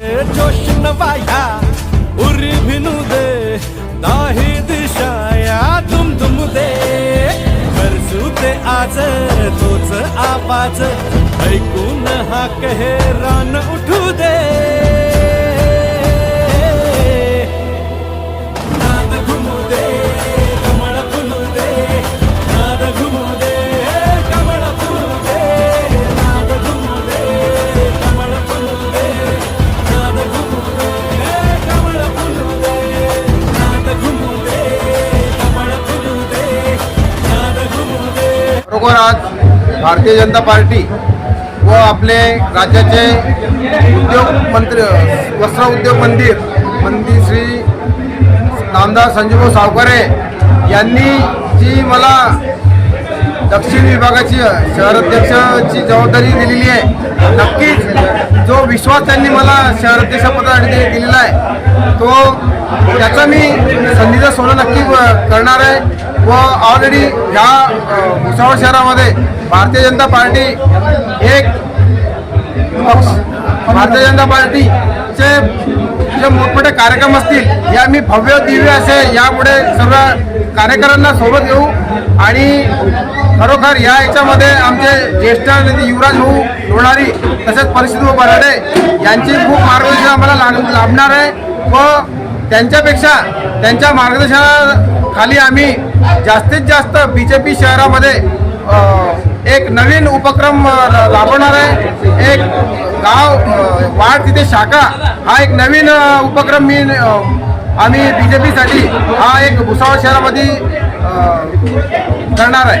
जोश नवाया उरी भिनू दे दाही दिशाया तुम तुम दे. करसू ते आज तोच आवाज ऐकून हा कहे रान उठू दे. भारतीय जनता पार्टी व आपले राज्याचे उद्योग मंत्री वस्त्र उद्योग मंदिर मंदिर श्री नामदार संजीव सावकारे यांनी जी मला दक्षिण विभागाची शहराध्यक्षाची जबाबदारी दिलेली आहे नक्कीच जो विश्वास त्यांनी मला शहराध्यक्षपदासाठी दिलेला आहे तो त्याचा मी संधीचा सोनं नक्की करणार आहे. व ऑलरेडी ह्या भुसावळ शहरामध्ये भारतीय जनता पार्टी एक भारतीय जनता पार्टीचे जे मोठमोठे कार्यक्रम असतील या मी भव्य दिव्य असे यापुढे सर्व कार्यकर्त्यांना सोबत घेऊ आणि खरोखर या याच्यामध्ये आमचे ज्येष्ठ नेते युवराज भाऊ लोणारी तसेच परिस्थिती बराडे यांची खूप मार्गदर्शन आम्हाला लाग लाभणार आहे व त्यांच्यापेक्षा त्यांच्या मार्गदर्शनाखाली आम्ही जास्तीत जास्त बी जे पी शहरामध्ये एक नवीन उपक्रम राबवणार आहे. एक गाव वाढ तिथे शाखा हा एक नवीन उपक्रम मी आम्ही बी जे पीसाठी हा एक भुसावळ शहरामध्ये करणार आहे.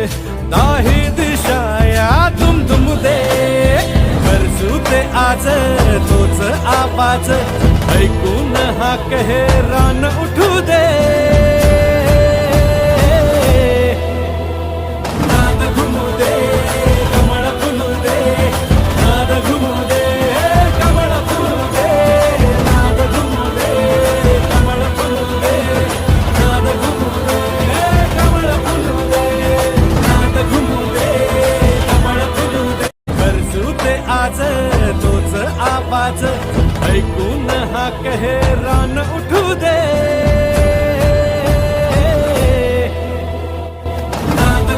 नाही दाही दिशाया तुम तुम दे. करसू ते आज तोच आवाज. ऐकून हा कहे रान उठू दे.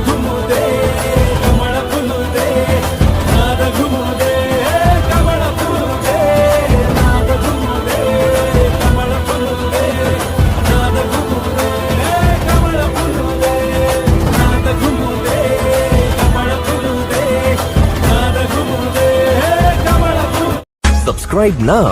घुमू दे कमळ फुलू Subscribe now